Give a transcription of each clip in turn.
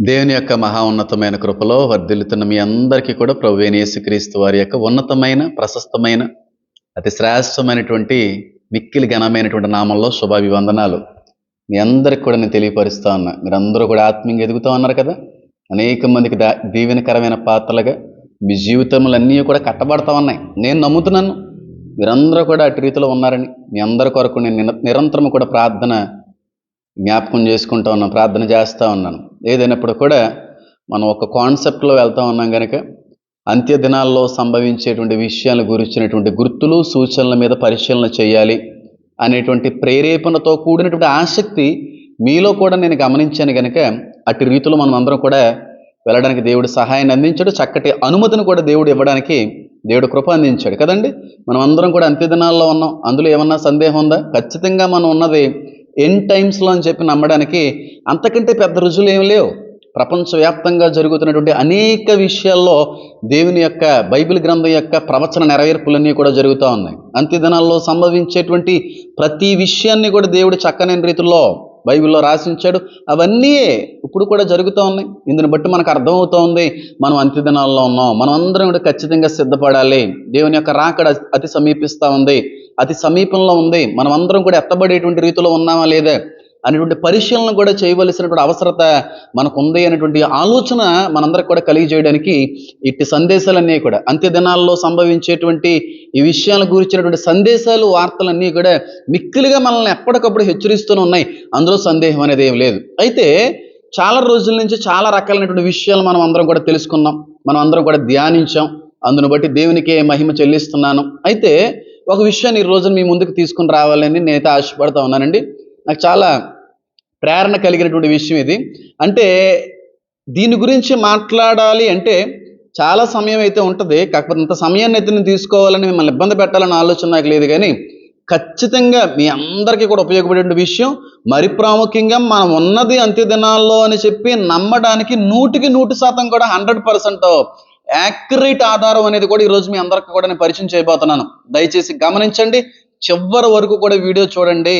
దేవుని యొక్క మహా ఉన్నతమైన కృపలో వర్ధిల్లుతున్న మీ అందరికీ కూడా ప్రభు అయిన యేసుక్రీస్తు వారి యొక్క ఉన్నతమైన ప్రశస్తమైన అతి శ్రేష్టమైనటువంటి మిక్కిలి ఘనమైనటువంటి నామంలో శుభాభివందనాలు. మీ అందరికి కూడా నేను తెలియపరుస్తా ఉన్నా. మీరందరూ కూడా ఆత్మీయంగా ఎదుగుతూ ఉన్నారు కదా? అనేక మందికి దా దీవెనకరమైన పాత్రలుగా మీ జీవితములన్నీ కూడా కట్టబడతా ఉన్నాయి. నేను నమ్ముతున్నాను. మీరందరూ కూడా అటు రీతిలో ఉన్నారని మీ అందరి కొరకు నేను నిరంతరం కూడా ప్రార్థన జ్ఞాపకం చేసుకుంటూ ఉన్నాను ప్రార్థన చేస్తూ ఉన్నాను. ఏదైనప్పుడు కూడా మనం ఒక కాన్సెప్ట్లో వెళ్తూ ఉన్నాం కనుక అంత్య దినాల్లో సంభవించేటువంటి విషయాల గురించినటువంటి గుర్తులు సూచనల మీద పరిశీలన చేయాలి అనేటువంటి ప్రేరేపణతో కూడినటువంటి ఆసక్తి మీలో కూడా నేను గమనించాను కనుక అటు రీతిలో మనం అందరం కూడా వెళ్ళడానికి దేవుడు సహాయాన్ని అందించాడు. చక్కటి అనుమతిని కూడా దేవుడు ఇవ్వడానికి దేవుడు కృప అందించాడు కదండి? మనం అందరం కూడా అంత్య దినాల్లో ఉన్నాం అందులో ఏమన్నా సందేహం ఉందా? ఖచ్చితంగా మనం ఉన్నది ఎన్ టైమ్స్లో అని చెప్పి నమ్మడానికి అంతకంటే పెద్ద రుజువులు ఏమి లేవు. ప్రపంచవ్యాప్తంగా జరుగుతున్నటువంటి అనేక విషయాల్లో దేవుని యొక్క బైబిల్ గ్రంథం యొక్క ప్రవచన నెరవేర్పులన్నీ కూడా జరుగుతూ ఉన్నాయి. అంత్య దినాల్లో సంభవించేటువంటి ప్రతి విషయాన్ని కూడా దేవుడు చక్కని రీతిలో బైబిల్లో రాసించాడు. అవన్నీ ఇప్పుడు కూడా జరుగుతూ ఉన్నాయి. ఇందుని బట్టి మనకు అర్థమవుతూ ఉంది మనం అంత్య దినాల్లో ఉన్నాం. మనం అందరం కూడా ఖచ్చితంగా సిద్ధపడాలి. దేవుని యొక్క రాకడ అతి సమీపిస్తూ ఉంది. అతి సమీపంలో ఉంది. మనం అందరం కూడా ఎత్తబడేటువంటి రీతిలో ఉన్నామా లేదా అనేటువంటి పరిశీలన కూడా చేయవలసినటువంటి అవసరత మనకు ఉంది అనేటువంటి ఆలోచన మనందరికి కూడా కలిగజేయడానికి ఇట్టి సందేశాలన్నీ కూడా అంత్య దినాల్లో సంభవించేటువంటి ఈ విషయాల గురించినటువంటి సందేశాలు వార్తలన్నీ కూడా మిక్కిలిగా మనల్ని ఎప్పటికప్పుడు హెచ్చరిస్తూనే ఉన్నాయి. అందులో సందేహం అనేది ఏం లేదు. అయితే చాలా రోజుల నుంచి చాలా రకాలైనటువంటి విషయాలు మనం అందరం కూడా తెలుసుకున్నాం. మనం అందరం కూడా ధ్యానించాం. అందును బట్టి దేవునికే మహిమ చెల్లిస్తున్నాను. అయితే ఒక విషయాన్ని ఈ రోజున మీ ముందుకు తీసుకుని రావాలని నేనైతే ఆశపడతా ఉన్నానండి. నాకు చాలా ప్రేరణ కలిగినటువంటి విషయం ఇది. అంటే దీని గురించి మాట్లాడాలి అంటే చాలా సమయం అయితే ఉంటుంది. కాకపోతే ఇంత సమయాన్ని అయితే నేను తీసుకోవాలని మిమ్మల్ని ఇబ్బంది పెట్టాలని ఆలోచన నాకు లేదు కానీ ఖచ్చితంగా మీ అందరికీ కూడా ఉపయోగపడే విషయం మరి ప్రాముఖ్యంగా మనం ఉన్నది అంత్య దినాల్లో అని చెప్పి నమ్మడానికి నూటికి నూటి శాతం కూడా హండ్రెడ్ పర్సెంట్ యాక్యురేట్ ఆధారం అనేది కూడా ఈరోజు మీ అందరికీ కూడా నేను పరిచయం చేయబోతున్నాను. దయచేసి గమనించండి. చివరి వరకు కూడా వీడియో చూడండి.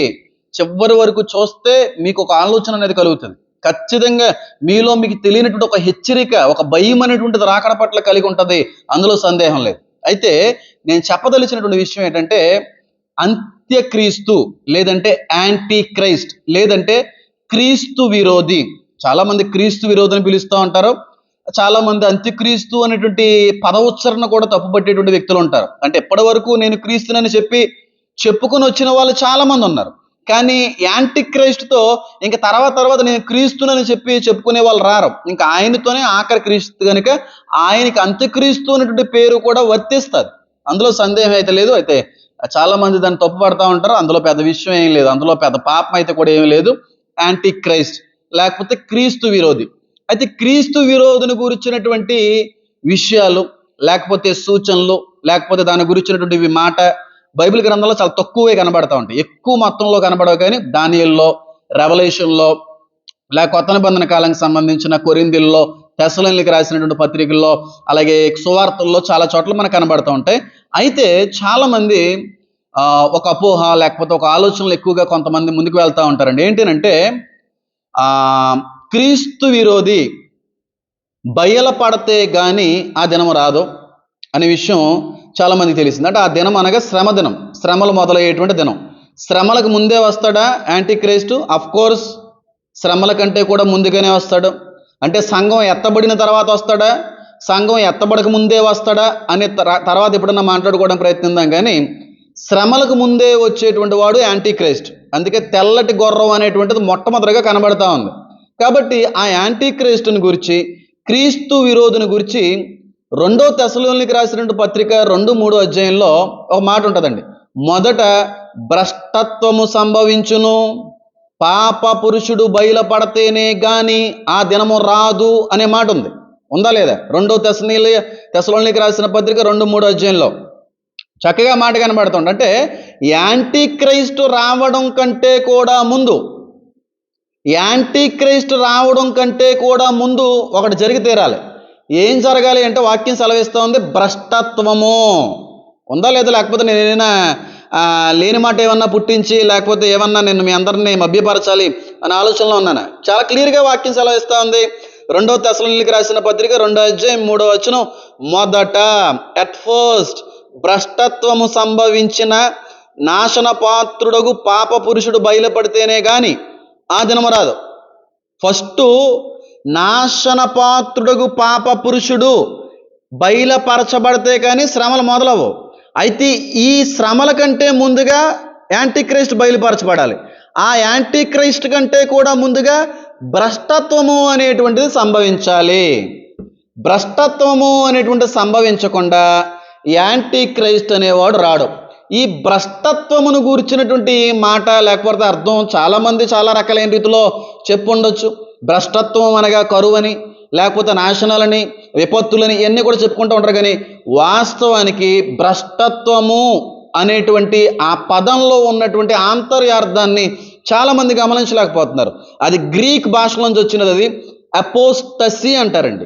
చివరి వరకు చూస్తే మీకు ఒక ఆలోచన అనేది కలుగుతుంది. ఖచ్చితంగా మీలో మీకు తెలియనటువంటి ఒక హెచ్చరిక ఒక భయం అనేటువంటిది రాకడ పట్ల కలిగి ఉంటుంది. అందులో సందేహం లేదు. అయితే నేను చెప్పదలిచినటువంటి విషయం ఏంటంటే అంత్యక్రీస్తు లేదంటే యాంటీ క్రైస్ట్ లేదంటే క్రీస్తు విరోధి. చాలా మంది క్రీస్తు విరోధి అని పిలుస్తూ ఉంటారు. చాలా మంది అంత్యక్రీస్తు అనేటువంటి పదోచ్చరణ కూడా తప్పుపట్టేటువంటి వ్యక్తులు ఉంటారు. అంటే ఎప్పటి వరకు నేను క్రీస్తునని చెప్పి చెప్పుకొని వచ్చిన వాళ్ళు చాలా మంది ఉన్నారు. కానీ యాంటీ క్రైస్ట్తో ఇంకా తర్వాత తర్వాత నేను క్రీస్తునని చెప్పి చెప్పుకునే వాళ్ళు రారు. ఇంకా ఆయనతోనే ఆఖరి క్రీస్తు కనుక ఆయనకి అంత్యక్రీస్తు అనేటువంటి పేరు కూడా వర్తిస్తుంది. అందులో సందేహం అయితే లేదు. అయితే చాలా మంది దాన్ని తప్పు పడతా ఉంటారు. అందులో పెద్ద విషయం ఏం లేదు. అందులో పెద్ద పాపం అయితే కూడా ఏం లేదు. యాంటీ క్రైస్ట్ లేకపోతే క్రీస్తు విరోధి. అయితే క్రీస్తు విరోధుని గురించినటువంటి విషయాలు లేకపోతే సూచనలు లేకపోతే దాని గురించినటువంటి మాట బైబిల్ గ్రంథంలో చాలా తక్కువే కనబడతా ఉంటాయి. ఎక్కువ మొత్తంలో కనబడవు కానీ దానియల్లో రెవల్యూషన్లో లేక కొత్త నిబంధన కాలానికి సంబంధించిన కొరిందిల్లో తెసలోనికి రాసినటువంటి పత్రికల్లో అలాగే సువార్తల్లో చాలా చోట్ల మనకు కనబడుతూ ఉంటాయి. అయితే చాలామంది ఒక అపోహ లేకపోతే ఒక ఆలోచనలు ఎక్కువగా కొంతమంది ముందుకు వెళ్తూ ఉంటారండి. ఏంటంటే క్రీస్తు విరోధి బయలుపడితే కానీ ఆ దినం రాదు అనే విషయం చాలామందికి తెలిసింది. అంటే ఆ దినం అనగా శ్రమ దినం. శ్రమలు మొదలయ్యేటువంటి దినం. శ్రమలకు ముందే వస్తాడా యాంటీ క్రైస్ట్ అఫ్ కోర్స్ శ్రమల కంటే కూడా ముందుగానే వస్తాడు. అంటే సంఘం ఎత్తబడిన తర్వాత వస్తాడా? సంఘం ఎత్తబడక ముందే వస్తాడా? అనే తర్వాత ఎప్పుడన్నా మాట్లాడుకోవడం ప్రయత్నిద్దాం కానీ శ్రమలకు ముందే వచ్చేటువంటి వాడు యాంటీ క్రైస్ట్ అందుకే తెల్లటి గుర్రం అనేటువంటిది మొట్టమొదటిగా కనబడతా ఉంది. కాబట్టి ఆ యాంటీ క్రైస్టుని గురించి క్రీస్తు విరోధుని గురించి రెండో తెశలోనికి రాసినటువంటి పత్రిక రెండు మూడో అధ్యాయంలో ఒక మాట ఉంటుందండి. మొదట భ్రష్టత్వము సంభవించును పాప పురుషుడు బయలుపడితేనే గాని ఆ దినము రాదు అనే మాట ఉంది. ఉందా లేదా? రెండో తెశనీల తెశలోనికి రాసిన పత్రిక రెండు మూడో అధ్యాయంలో. చక్కగా మాట కనబడుతుంది. అంటే యాంటీ క్రైస్ట్ రావడం కంటే కూడా ముందు యాంటీ క్రైస్ట్ రావడం కంటే కూడా ముందు ఒకటి జరిగి తీరాలి. ఏం జరగాలి అంటే వాక్యం సెలవిస్తోంది భ్రష్టత్వము. ఉందా లేదా? లేకపోతే నేను లేని మాట ఏమన్నా పుట్టించి లేకపోతే ఏమన్నా నేను మీ అందరిని మభ్యపరచాలి అనే ఆలోచనలో ఉన్నాను. చాలా క్లియర్గా వాక్యం సెలవిస్తూ ఉంది రెండో తెసలకి రాసిన పత్రిక రెండో అధ్యాయం మూడో వచనం. మొదట అట్ ఫస్ట్ భ్రష్టత్వము సంభవించిన నాశన పాత్రుడగు పాప పురుషుడు బయలుపడితేనే కానీ ఆ దినము రాదు. ఫస్ట్ నాశనపాత్రుడుగు పాప పురుషుడు బయలుపరచబడితే కానీ శ్రమలు మొదలవు అయితే ఈ శ్రమల కంటే ముందుగా యాంటీక్రైస్ట్ బయలుపరచబడాలి. ఆ యాంటీక్రైస్ట్ కంటే కూడా ముందుగా భ్రష్టత్వము అనేటువంటిది సంభవించాలి. భ్రష్టత్వము అనేటువంటి సంభవించకుండా యాంటీ క్రైస్ట్ అనేవాడు రాడు. ఈ భ్రష్టత్వమును గూర్చినటువంటి మాట లేకపోతే అర్థం చాలామంది చాలా రకాలైన రీతిలో చెప్పుండొచ్చు. భ్రష్టత్వం అనగా కరువని లేకపోతే నాశనాలని విపత్తులని ఇవన్నీ కూడా చెప్పుకుంటూ ఉంటారు కానీ వాస్తవానికి భ్రష్టత్వము అనేటువంటి ఆ పదంలో ఉన్నటువంటి ఆంతర్యార్థాన్ని చాలామంది గమనించలేకపోతున్నారు. అది గ్రీక్ భాషలోంచి వచ్చినది అది. అపోస్టసీ అంటారండి.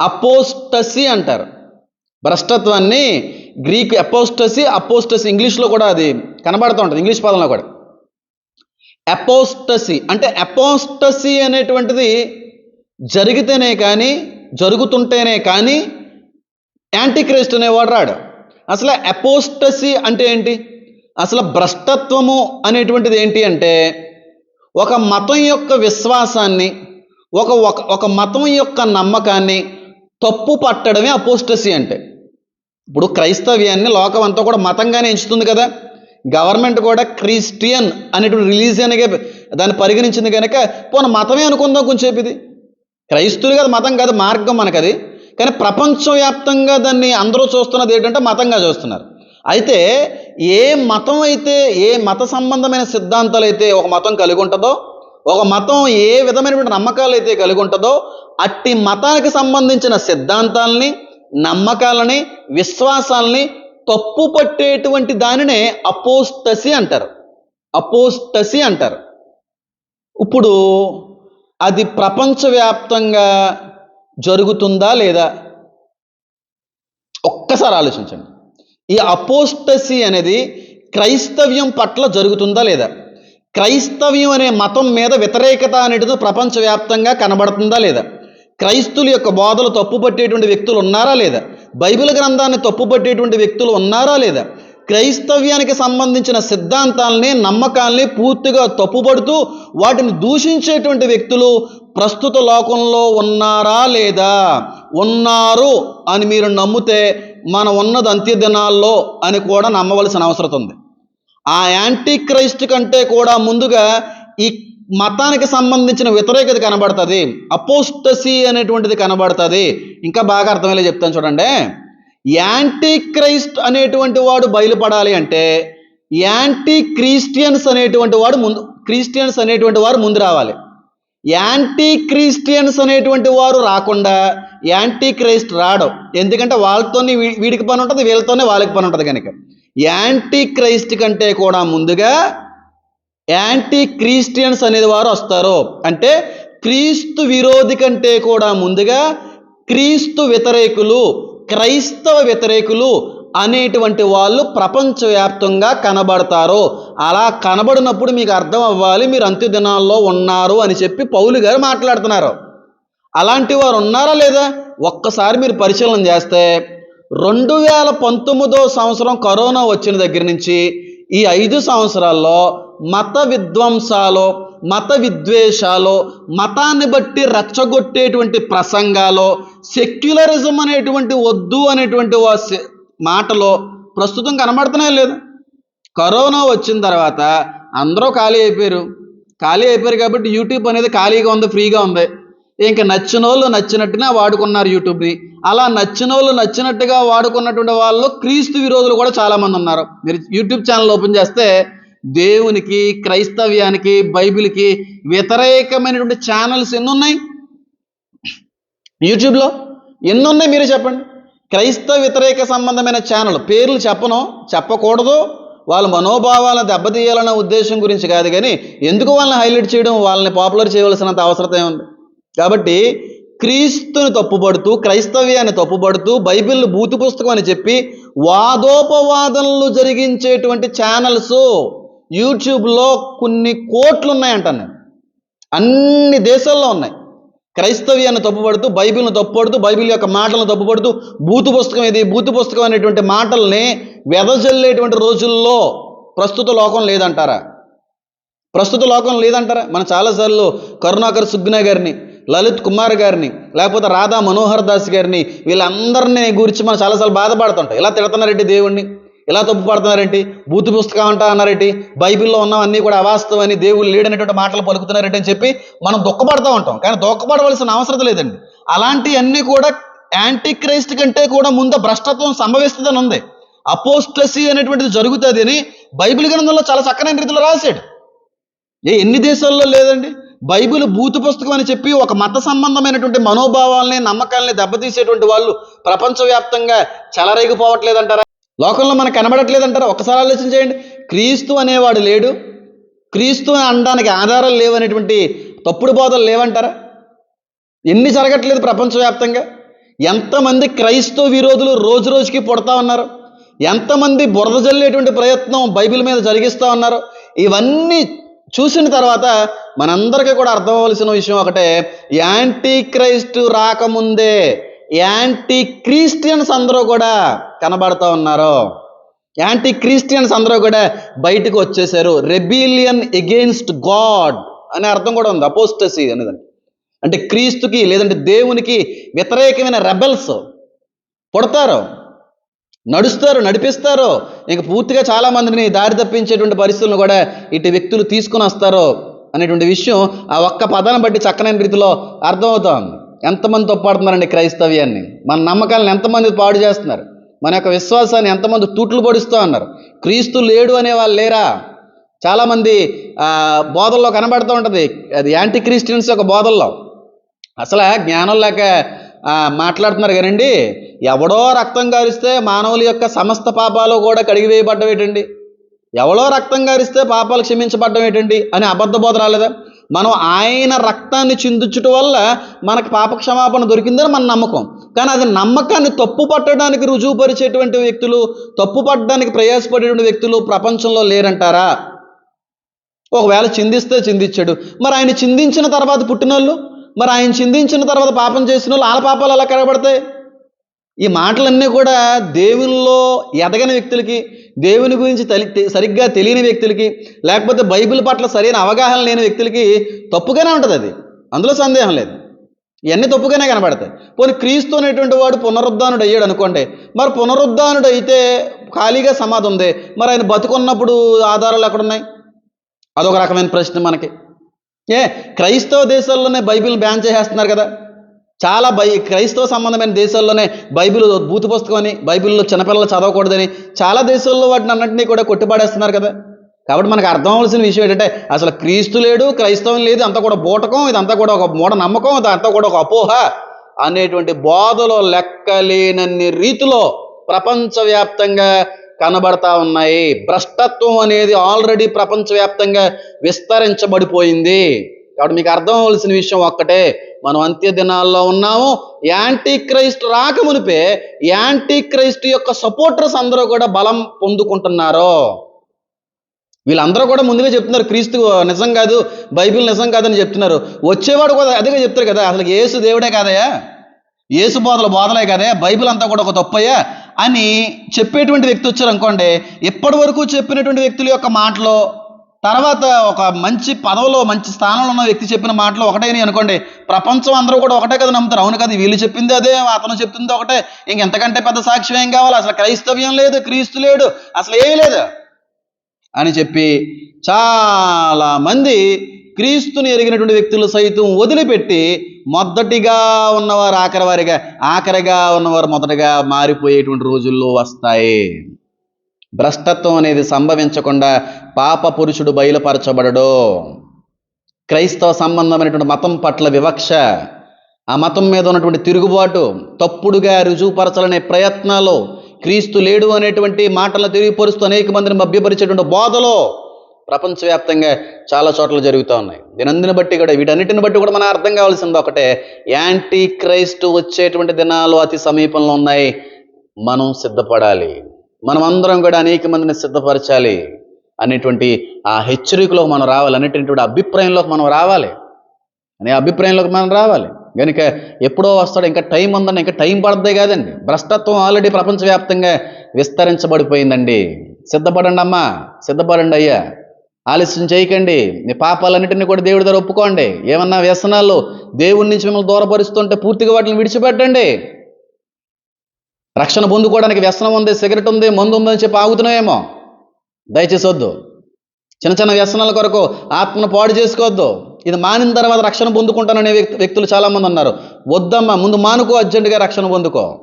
అపోస్టసీ అంటారు. భ్రష్టత్వాన్ని గ్రీక్ అపోస్టసీ అపోస్టసీ ఇంగ్లీష్లో కూడా అది కనబడుతూ ఉంటుంది ఇంగ్లీష్ పదంలో కూడా. అపోస్టసీ అంటే అపోస్టసీ అనేటువంటిది జరిగితేనే కానీ జరుగుతుంటేనే కానీ యాంటీక్రైస్ట్ అనేవాడు రాడు. అసలు అపోస్టసీ అంటే ఏంటి? అసలు భ్రష్టత్వము అనేటువంటిది ఏంటి అంటే ఒక మతం యొక్క విశ్వాసాన్ని ఒక ఒక ఒక మతం యొక్క నమ్మకాన్ని తప్పు పట్టడమే అపోస్టసీ అంటే. ఇప్పుడు క్రైస్తవ్యాన్ని లోకం అంతా కూడా మతంగానే ఎంచుతుంది కదా. గవర్నమెంట్ కూడా క్రిస్టియన్ అనేటువంటి రిలీజియన్గా దాన్ని పరిగణించింది కనుక పోన మతమే అనుకుందాం కొంచెంసేపు ఇది. క్రైస్తువులు కాదు మతం కాదు మార్గం మనకది. కానీ ప్రపంచవ్యాప్తంగా దాన్ని అందరూ చూస్తున్నది ఏంటంటే మతంగా చూస్తున్నారు. అయితే ఏ మతం అయితే ఏ మత సంబంధమైన సిద్ధాంతాలు అయితే ఒక మతం కలిగి ఉంటుందో ఒక మతం ఏ విధమైనటువంటి నమ్మకాలు అయితే కలిగి ఉంటుందో అట్టి మతానికి సంబంధించిన సిద్ధాంతాలని నమ్మకాలని విశ్వాసాలని తప్పు పట్టేటువంటి దానినే అపోస్టసి అంటారు. అపోస్టసి అంటారు. ఇప్పుడు అది ప్రపంచవ్యాప్తంగా జరుగుతుందా లేదా? ఒక్కసారి ఆలోచించండి. ఈ అపోస్టసీ అనేది క్రైస్తవ్యం పట్ల జరుగుతుందా లేదా? క్రైస్తవ్యం అనే మతం మీద వ్యతిరేకత అనేది ప్రపంచవ్యాప్తంగా కనబడుతుందా లేదా? క్రైస్తుల యొక్క బోధలు తప్పుపట్టేటువంటి వ్యక్తులు ఉన్నారా లేదా? బైబిల్ గ్రంథాన్ని తప్పుపట్టేటువంటి వ్యక్తులు ఉన్నారా లేదా? క్రైస్తవ్యానికి సంబంధించిన సిద్ధాంతాలని నమ్మకాల్ని పూర్తిగా తప్పుపడుతూ వాటిని దూషించేటువంటి వ్యక్తులు ప్రస్తుత లోకంలో ఉన్నారా లేదా? ఉన్నారు అని మీరు నమ్మితే మనం ఉన్నది అంత్యదినాల్లో అని కూడా నమ్మవలసిన అవసరం ఉంది. ఆ యాంటీ క్రైస్ట్ కంటే కూడా ముందుగా ఈ మతానికి సంబంధించిన వ్యతిరేకత కనబడుతుంది. అపోస్టసీ అనేటువంటిది కనబడుతుంది. ఇంకా బాగా అర్థమయ్యేలా చెప్తాను చూడండి. యాంటీ క్రైస్ట్ అనేటువంటి వాడు బయలుపడాలి అంటే యాంటీ క్రిస్టియన్స్ అనేటువంటి వాడు ముందు క్రిస్టియన్స్ అనేటువంటి వారు ముందు రావాలి. యాంటీ క్రిస్టియన్స్ అనేటువంటి వారు రాకుండా యాంటీ క్రైస్ట్ రాడు. ఎందుకంటే వాళ్ళతోనే వీడికి పని ఉంటుంది వీళ్ళతోనే వాళ్ళకి పని ఉంటుంది కనుక. యాంటీ క్రైస్ట్ కంటే కూడా ముందుగా యాంటీ క్రిస్టియన్స్ అనేది వారు వస్తారు. అంటే క్రీస్తు విరోధి కంటే కూడా ముందుగా క్రీస్తు వ్యతిరేకులు క్రైస్తవ వ్యతిరేకులు అనేటువంటి వాళ్ళు ప్రపంచవ్యాప్తంగా కనబడతారు. అలా కనబడినప్పుడు మీకు అర్థం అవ్వాలి మీరు అంత్య దినాల్లో ఉన్నారు అని చెప్పి పౌలు గారు మాట్లాడుతున్నారు. అలాంటి వారు ఉన్నారా లేదా? ఒక్కసారి మీరు పరిశీలన చేస్తే రెండు వేల పంతొమ్మిదో సంవత్సరం కరోనా వచ్చిన దగ్గర నుంచి ఈ ఐదు సంవత్సరాల్లో మత విధ్వంసాలో మత విద్వేషాలో మతాన్ని బట్టి రెచ్చగొట్టేటువంటి ప్రసంగాలో సెక్యులరిజం అనేటువంటి వద్దు అనేటువంటి వా- మాటలో ప్రస్తుతం కనబడుతూనే లేదు. కరోనా వచ్చిన తర్వాత అందరూ ఖాళీ అయిపోయారు. ఖాళీ అయిపోయారు కాబట్టి యూట్యూబ్ అనేది ఖాళీగా ఉంది ఫ్రీగా ఉంది. ఇంకా నచ్చిన వాళ్ళు నచ్చినట్టుగా వాడుకున్నారు యూట్యూబ్ని. అలా నచ్చిన వాళ్ళు నచ్చినట్టుగా వాడుకున్నటువంటి వాళ్ళు క్రీస్తు విరోధులు కూడా చాలామంది ఉన్నారు. మీరు యూట్యూబ్ ఛానల్ ఓపెన్ చేస్తే దేవునికి క్రైస్తవ్యానికి బైబిల్కి వ్యతిరేకమైనటువంటి ఛానల్స్ ఎన్ని ఉన్నాయి యూట్యూబ్లో ఎన్ని ఉన్నాయి మీరే చెప్పండి? క్రైస్తవ వ్యతిరేక సంబంధమైన ఛానల్ పేర్లు చెప్పను చెప్పకూడదు. వాళ్ళ మనోభావాలను దెబ్బతీయాలన్న ఉద్దేశం గురించి కాదు కానీ ఎందుకు వాళ్ళని హైలైట్ చేయడం వాళ్ళని పాపులర్ చేయవలసినంత అవసరత ఉంది కాబట్టి క్రీస్తుని తప్పుపడుతూ క్రైస్తవ్యాన్ని తప్పుపడుతూ బైబిల్ బూతు పుస్తకం అని చెప్పి వాదోపవాదనలు జరిగించేటువంటి ఛానల్స్ యూట్యూబ్లో కొన్ని కోట్లు ఉన్నాయంటాను నేను. అన్ని దేశాల్లో ఉన్నాయి. క్రైస్తవ్యాన్ని తప్పుపడుతూ బైబిల్ను తప్పుపడుతూ బైబిల్ యొక్క మాటలను తప్పుపడుతూ బూతు పుస్తకం ఇది బూతు పుస్తకం అనేటువంటి మాటల్ని వెదజల్లేటువంటి రోజుల్లో ప్రస్తుత లోకం లేదంటారా? ప్రస్తుత లోకం లేదంటారా? మనం చాలాసార్లు కరుణాకర్ సుగ్న గారిని లలిత్ కుమార్ గారిని లేకపోతే రాధా మనోహర్ దాస్ గారిని వీళ్ళందరినీ గురించి మనం చాలాసార్లు బాధపడుతుంటాం. ఇలా తిడతన్నారెడ్డి దేవుణ్ణి? ఇలా తప్పు పడుతున్నారేంటి? బూతు పుస్తకం అంటా అన్నారేంటి? బైబిల్లో ఉన్నవన్నీ కూడా అవాస్తవని దేవుడు లేడనేటువంటి మాటలు పలుకుతున్నారేంటి అని చెప్పి మనం దుఃఖపడతా ఉంటాం. కానీ దుఃఖపడవలసిన అవసరం లేదండి. అలాంటివన్నీ కూడా యాంటీ క్రైస్ట్ కంటే కూడా ముందు భ్రష్టత్వం సంభవిస్తుందని ఉంది. అపోస్టసీ అనేటువంటిది జరుగుతుంది అని బైబిల్ గ్రంథంలో చాలా చక్కనైన రీతిలో రాశాడు. ఏ ఎన్ని దేశాల్లో లేదండి? బైబిల్ బూతు పుస్తకం అని చెప్పి ఒక మత సంబంధమైనటువంటి మనోభావాల్ని నమ్మకాల్ని దెబ్బతీసేటువంటి వాళ్ళు ప్రపంచవ్యాప్తంగా చెలరేగిపోవట్లేదంటారా? లోకంలో మనకు కనబడట్లేదంటారా? ఒకసారి ఆలోచన చేయండి. క్రీస్తు అనేవాడు లేడు. క్రీస్తు అని అనడానికి ఆధారాలు లేవనేటువంటి తప్పుడు బోధలు లేవంటారా? ఎన్ని జరగట్లేదు ప్రపంచవ్యాప్తంగా? ఎంతమంది క్రైస్తవ విరోధులు రోజు రోజుకి పుడతా ఉన్నారు? ఎంతమంది బురద జల్లేటువంటి ప్రయత్నం బైబిల్ మీద జరిగిస్తూ ఉన్నారు? ఇవన్నీ చూసిన తర్వాత మనందరికీ కూడా అర్థం విషయం ఒకటే. యాంటీ క్రైస్తు రాకముందే యాంటీ క్రిస్టియన్స్ అందరూ కూడా కనబడుతూ ఉన్నారు? యాంటీ క్రిస్టియన్స్ అందరూ కూడా బయటకు వచ్చేసారు. రెబీలియన్ ఎగెయిన్స్ట్ గాడ్ అనే అర్థం కూడా ఉంది. అపోస్టసీ అనేదానికి. అంటే క్రీస్తుకి లేదంటే దేవునికి వ్యతిరేకమైన రెబెల్స్ పుడతారు నడుస్తారు నడిపిస్తారు. ఇంక పూర్తిగా చాలా మందిని దారి తప్పించేటువంటి పరిస్థితులను కూడా ఇటు వ్యక్తులు తీసుకుని వస్తారు అనేటువంటి విషయం ఆ ఒక్క పదాన్ని బట్టి చక్కనైన రీతిలో అర్థమవుతోంది. ఎంతమంది తప్పుడుతున్నారండి క్రైస్తవ్యాన్ని? మన నమ్మకాలను ఎంతమంది పాడు చేస్తున్నారు? మన యొక్క విశ్వాసాన్ని ఎంతమంది తూట్లు పొడుస్తూ ఉన్నారు? క్రీస్తు లేడు అనే వాళ్ళు లేరా? చాలామంది బోధల్లో కనబడుతూ ఉంటుంది. అది యాంటీ క్రిస్టియన్స్ యొక్క బోధల్లో. అసలు జ్ఞానం లేక మాట్లాడుతున్నారు కానండి ఎవడో రక్తం గారిస్తే మానవుల యొక్క సమస్త పాపాలు కూడా కడిగివేయబడ్డం ఏంటండి ఎవడో రక్తం గారిస్తే పాపాలు క్షమించబడ్డం ఏంటండి అని అబద్ధ బోధ రాలేదా? మనం ఆయన రక్తాన్ని చిందించటం వల్ల మనకు పాప క్షమాపణ దొరికిందని మన నమ్మకం. కానీ అది నమ్మకాన్ని తప్పు పట్టడానికి రుజువుపరిచేటువంటి వ్యక్తులు తప్పు పట్టడానికి ప్రయాసపడేటువంటి వ్యక్తులు ప్రపంచంలో లేరంటారా? ఒకవేళ చిందిస్తే చిందించాడు. మరి ఆయన చిందించిన తర్వాత పుట్టినోళ్ళు? మరి ఆయన చిందించిన తర్వాత పాపం చేసిన వాళ్ళు వాళ్ళ పాపాలు ఎలా కనబడతాయి? ఈ మాటలన్నీ కూడా దేవునిలో ఎదగని వ్యక్తులకి దేవుని గురించి తలి సరిగ్గా తెలియని వ్యక్తులకి లేకపోతే బైబిల్ పట్ల సరైన అవగాహన లేని వ్యక్తులకి తప్పుగానే ఉంటుంది అది. అందులో సందేహం లేదు. ఇవన్నీ తప్పుగానే కనబడతాయి. పోనీ క్రీస్తు అనేటువంటి వాడు పునరుద్ధానుడు అయ్యాడు అనుకోండి మరి పునరుద్ధానుడు అయితే ఖాళీగా సమాధి ఉంది? మరి ఆయన బతుకున్నప్పుడు ఆధారాలు ఎక్కడున్నాయి? అదొక రకమైన ప్రశ్న మనకి. ఏ క్రైస్తవ దేశాల్లోనే బైబిల్ బ్యాన్ చేసేస్తున్నారు కదా. చాలా బై క్రైస్తవ సంబంధమైన దేశాల్లోనే బైబిల్ బూతు పుస్తకం అని బైబిల్లో చిన్నపిల్లలు చదవకూడదని చాలా దేశాల్లో వాటిని అన్నింటినీ కూడా కొట్టిపాడేస్తున్నారు కదా. కాబట్టి మనకు అర్థం అవ్వాల్సిన విషయం ఏంటంటే అసలు క్రీస్తు లేడు క్రైస్తవం లేదు అంతా కూడా బూటకం ఇదంతా కూడా ఒక మూఢ నమ్మకం ఇదంతా కూడా ఒక అపోహ అనేటువంటి బోధలో లెక్కలేనన్ని రీతిలో ప్రపంచవ్యాప్తంగా కనబడతా ఉన్నాయి. భ్రష్టత్వం అనేది ఆల్రెడీ ప్రపంచవ్యాప్తంగా విస్తరించబడిపోయింది. కాబట్టి మీకు అర్థం అవ్వాల్సిన విషయం ఒక్కటే. మనం అంత్య దినాల్లో ఉన్నాము. యాంటీ క్రైస్ట్ రాకమునిపే యాంటీ క్రైస్ట్ యొక్క సపోర్టర్స్ అందరూ కూడా బలం పొందుకుంటున్నారు. వీళ్ళందరూ కూడా ముందుగా చెప్తున్నారు క్రీస్తు నిజం కాదు బైబిల్ నిజం కాదని చెప్తున్నారు. వచ్చేవాడు కూడా అదేగా చెప్తారు కదా అసలు ఏసు దేవుడే కాదయా ఏసు బోధల బోధలే కదే బైబిల్ అంతా కూడా ఒక తప్పయ్యా? అని చెప్పేటువంటి వ్యక్తి వచ్చారు అనుకోండి ఇప్పటి వరకు చెప్పినటువంటి వ్యక్తుల యొక్క మాటలో తర్వాత ఒక మంచి పదవిలో మంచి స్థానంలో ఉన్న వ్యక్తి చెప్పిన మాటలు ఒకటే అనుకోండి. ప్రపంచం అందరూ కూడా ఒకటే కదా నమ్ముతారు. అవును కదా వీళ్ళు చెప్పింది అదే అతను చెప్తుంది ఒకటే. ఇంకెంతకంటే పెద్ద సాక్ష్యం ఏం కావాలి? అసలు క్రైస్తవ్యం లేదు క్రీస్తు లేడు అసలు ఏమీ లేదు అని చెప్పి చాలా మంది క్రీస్తుని ఎరిగినటువంటి వ్యక్తులు సైతం వదిలిపెట్టి మొదటిగా ఉన్నవారు ఆఖరి వారిగా ఆఖరిగా ఉన్నవారు మొదటగా మారిపోయేటువంటి రోజుల్లో వస్తాయి. భ్రష్టత్వం అనేది సంభవించకుండా పాప పురుషుడు బయలుపరచబడడు. క్రైస్తవ సంబంధమైనటువంటి మతం పట్ల వివక్ష ఆ మతం మీద ఉన్నటువంటి తిరుగుబాటు తప్పుడుగా రుజువుపరచాలనే ప్రయత్నాలు క్రీస్తు లేడు అనేటువంటి మాటలను తెలియపరుస్తూ అనేక మందిని మభ్యపరిచేటువంటి బోధలో ప్రపంచవ్యాప్తంగా చాలా చోట్ల జరుగుతూ ఉన్నాయి. దీనందిని బట్టి కూడా వీటన్నిటిని బట్టి కూడా మనం అర్థం కావాల్సింది ఒకటే. యాంటీ క్రైస్ట్ వచ్చేటువంటి దినాలు అతి సమీపంలో ఉన్నాయి. మనం సిద్ధపడాలి. మనం అందరం కూడా అనేక మందిని సిద్ధపరచాలి. అనేటువంటి ఆ హెచ్చరికలోకి మనం రావాలి అనేటువంటి అభిప్రాయంలోకి మనం రావాలి. అనే అభిప్రాయంలోకి మనం రావాలి. కనుక ఎప్పుడో వస్తాడు ఇంకా టైం ఉందండి ఇంకా టైం పడద్దే కాదండి. భ్రష్టత్వం ఆల్రెడీ ప్రపంచవ్యాప్తంగా విస్తరించబడిపోయిందండి. సిద్ధపడండి అమ్మా సిద్ధపడండి అయ్యా. ఆలస్యం చేయకండి. మీ పాపాలన్నింటినీ కూడా దేవుడి దగ్గర ఒప్పుకోండి. ఏమన్నా వ్యసనాలు దేవుడి నుంచి మిమ్మల్ని దూరపరుస్తుంటే పూర్తిగా వాటిని విడిచిపెట్టండి. రక్షణ పొందుకోవడానికి వ్యసనం ఉంది సిగరెట్ ఉంది మందు ఉందని చెప్పి ఆగుతున్నాయేమో దయచేసి వద్దు. చిన్న చిన్న వ్యసనాల కొరకు ఆత్మను పాడు చేసుకోవద్దు. ఇది మానిన తర్వాత రక్షణ పొందుకుంటాననే వ్యక్తి వ్యక్తులు చాలామంది ఉన్నారు. వద్దమ్మా ముందు మానుకో అర్జెంటుగా రక్షణ పొందుకో.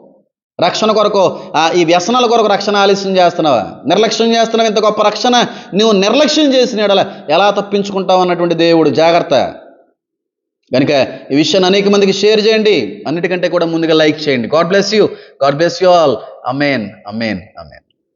రక్షణ కొరకు ఆ, ఈ వ్యసనాల కొరకు రక్షణ ఆలస్యం చేస్తున్నావా? నిర్లక్ష్యం చేస్తున్నావు? ఇంత గొప్ప రక్షణ నువ్వు నిర్లక్ష్యం చేసిన ఎడల ఎలా తప్పించుకుంటావు అన్నటువంటి దేవుడు జాగ్రత్త. కనుక ఈ విషయాన్ని అనేక మందికి షేర్ చేయండి. అన్నిటికంటే కూడా ముందుగా లైక్ చేయండి. God bless you. God bless you all. Amen amen amen